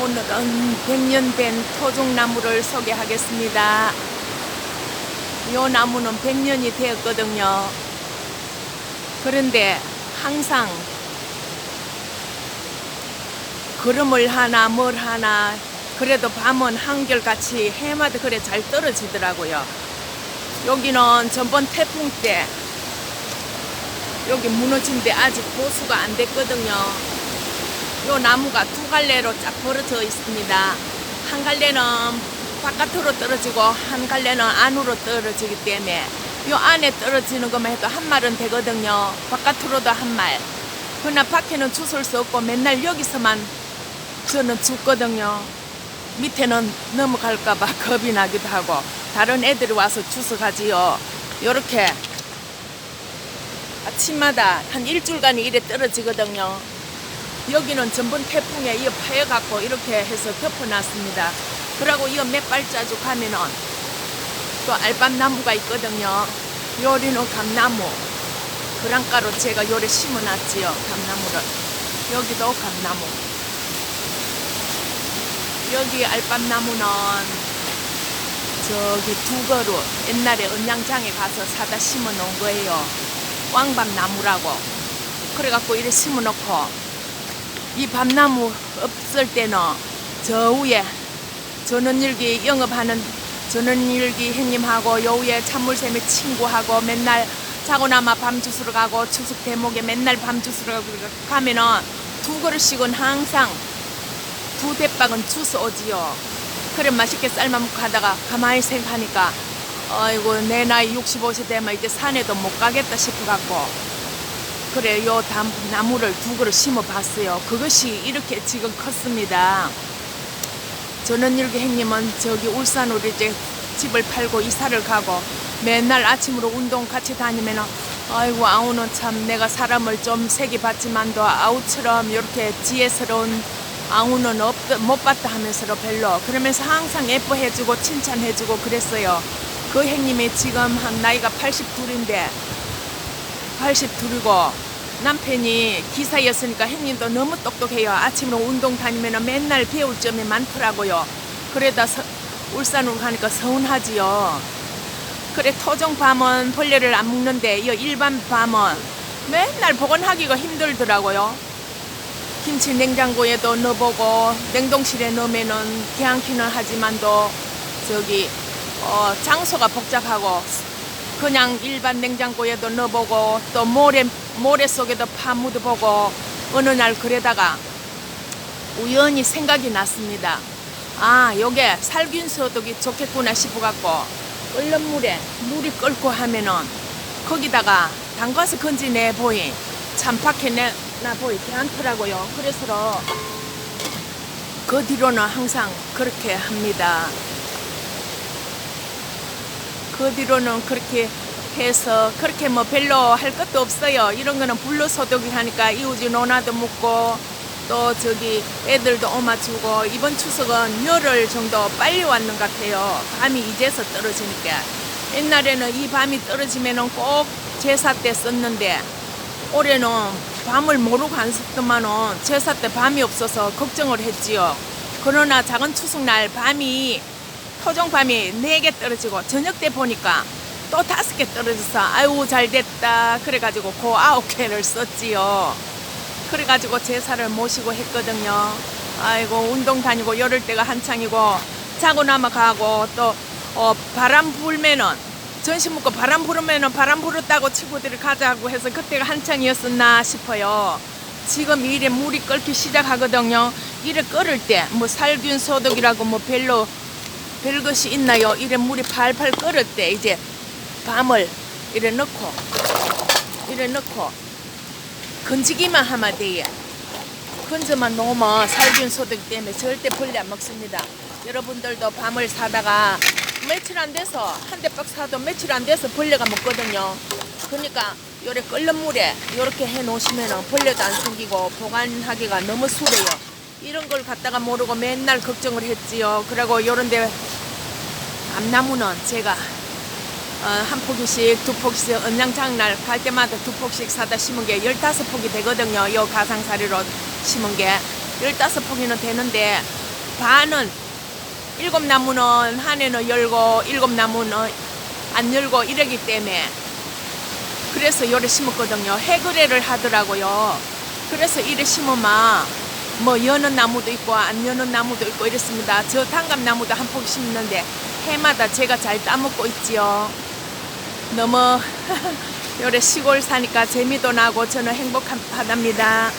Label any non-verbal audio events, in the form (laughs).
오늘은 100년 된 토종나무를 소개하겠습니다. 이 나무는 100년이 되었거든요. 그런데 항상 걸음을 하나 뭘 하나 그래도 밤은 한결같이 해마다 그래 잘 떨어지더라고요. 여기는 전번 태풍 때 여기 무너진 데 아직 보수가 안 됐거든요. 요 나무가 두 갈래로 쫙 벌어져 있습니다. 한 갈래는 바깥으로 떨어지고 한 갈래는 안으로 떨어지기 때문에 요 안에 떨어지는 것만 해도 한 말은 되거든요. 바깥으로도 한 말. 그러나 밖에는 주술 수 없고 맨날 여기서만 저는 죽거든요. 밑에는 넘어갈까봐 (laughs) 겁이 나기도 하고 다른 애들이 와서 주워가지요. 요렇게 아침마다 한 일주일간 이래 떨어지거든요. 여기는 전번 태풍에 이 파여갖고 이렇게 해서 덮어놨습니다. 그러고 이몇 발자국 하면은 또 알밤나무가 있거든요. 요리는 감나무. 그랑가로 제가 요래 심어놨지요. 감나무를. 여기도 감나무. 여기 알밤나무는 저기 두 그루 옛날에 은양장에 가서 사다 심어 놓은 거예요. 왕밤나무라고. 그래갖고 이래 심어 놓고 이 밤나무 없을 때는 저 위에 전원일기 영업하는 전원일기 형님하고 요 위에 찬물샘의 친구하고 맨날 자고나마 밤 주스러 가고 추석 대목에 맨날 밤 주스러 가고 가면은 두 그릇씩은 항상 두 대빵은 주스 오지요. 그래 맛있게 삶아 먹고 하다가 가만히 생각하니까 아이고 내 나이 65세 되면 이제 산에도 못 가겠다 싶어갖고 그래 요 담, 나무를 두 그루 심어 봤어요. 그것이 이렇게 지금 컸습니다. 저는 일기 형님은 저기 울산으로 이제 집을 팔고 이사를 가고 맨날 아침으로 운동 같이 다니면 아이고 아우는 참 내가 사람을 좀 세게 봤지만도 아우처럼 이렇게 지혜스러운 아우는 없, 못 봤다 하면서도 별로 그러면서 항상 예뻐해주고 칭찬해주고 그랬어요. 그 형님이 지금 한 나이가 82인데 82이고 남편이 기사였으니까 형님도 너무 똑똑해요. 아침으로 운동 다니면 맨날 배울 점이 많더라고요. 그래다 서, 울산으로 가니까 서운하지요. 그래 토종 밤은 벌레를 안 먹는데 이 일반 밤은 맨날 보관하기가 힘들더라고요. 김치 냉장고에도 넣어보고 냉동실에 넣으면은 개안키는 하지만도 저기 어, 장소가 복잡하고 그냥 일반 냉장고에도 넣어보고 또 모래 모래 속에도 파 묻어 보고 어느 날 그러다가 우연히 생각이 났습니다. 아, 요게 살균 소독이 좋겠구나 싶어갖고 끓는 물에 물이 끓고 하면은 거기다가 담가서 건지내 보이 참박해 내 나 보이 괜찮더라고요. 그래서 그 뒤로는 항상 그렇게 합니다. 그 뒤로는 그렇게 해서 그렇게 뭐 별로 할 것도 없어요. 이런 거는 불로 소독이 하니까 이우지 노나도 묻고 또 저기 애들도 오마주고 이번 추석은 열흘 정도 빨리 왔는 것 같아요. 밤이 이제서 떨어지니까 옛날에는 이 밤이 떨어지면은 꼭 제사 때 썼는데 올해는 밤을 모르고 안 썼더만은 제사 때 밤이 없어서 걱정을 했지요. 그러나 작은 추석날 밤이 토종 밤이 네 개 떨어지고 저녁 때 보니까 또 다섯 개 떨어져서 아유 잘 됐다 그래가지고 그 아홉 개를 썼지요. 그래가지고 제사를 모시고 했거든요. 아이고 운동 다니고 열을 때가 한창이고 자고 나면 가고 또 어, 바람 불면은 전신 먹고 바람 부르면은 바람 불었다고 친구들이 가자고 해서 그때가 한창이었었나 싶어요. 지금 이래 물이 끓기 시작하거든요. 이래 끓을 때 뭐 살균 소독이라고 뭐 별로 별것이 있나요? 이래 물이 팔팔 끓을 때 이제 밤을 이래 넣고 이래 넣고 건지기만 하면 돼요. 건져만 놓으면 살균 소독 때문에 절대 벌레 안 먹습니다. 여러분들도 밤을 사다가 며칠 안 돼서 한 대박 사도 며칠 안 돼서 벌레가 먹거든요. 그러니까 요래 끓는 물에 요렇게 해 놓으시면 벌레도 안 생기고 보관하기가 너무 수래요. 이런 걸 갖다가 모르고 맨날 걱정을 했지요. 그리고 요런 데 암나무는 제가 어, 한 포기씩 두 포기씩 은양장 날 갈 때마다 두 포기씩 사다 심은 게 열다섯 포기 되거든요. 요 가상사리로 심은 게 열다섯 포기는 되는데 반은 일곱 나무는 한 해는 열고 일곱 나무는 안 열고 이러기 때문에 그래서 요래 심었거든요. 해그레를 하더라고요. 그래서 이래 심으면 뭐 여는 나무도 있고 안 여는 나무도 있고 이랬습니다. 저 단감나무도 한 폭 심는데 해마다 제가 잘 따먹고 있지요. 너무 (laughs) 요래 시골 사니까 재미도 나고 저는 행복하답니다.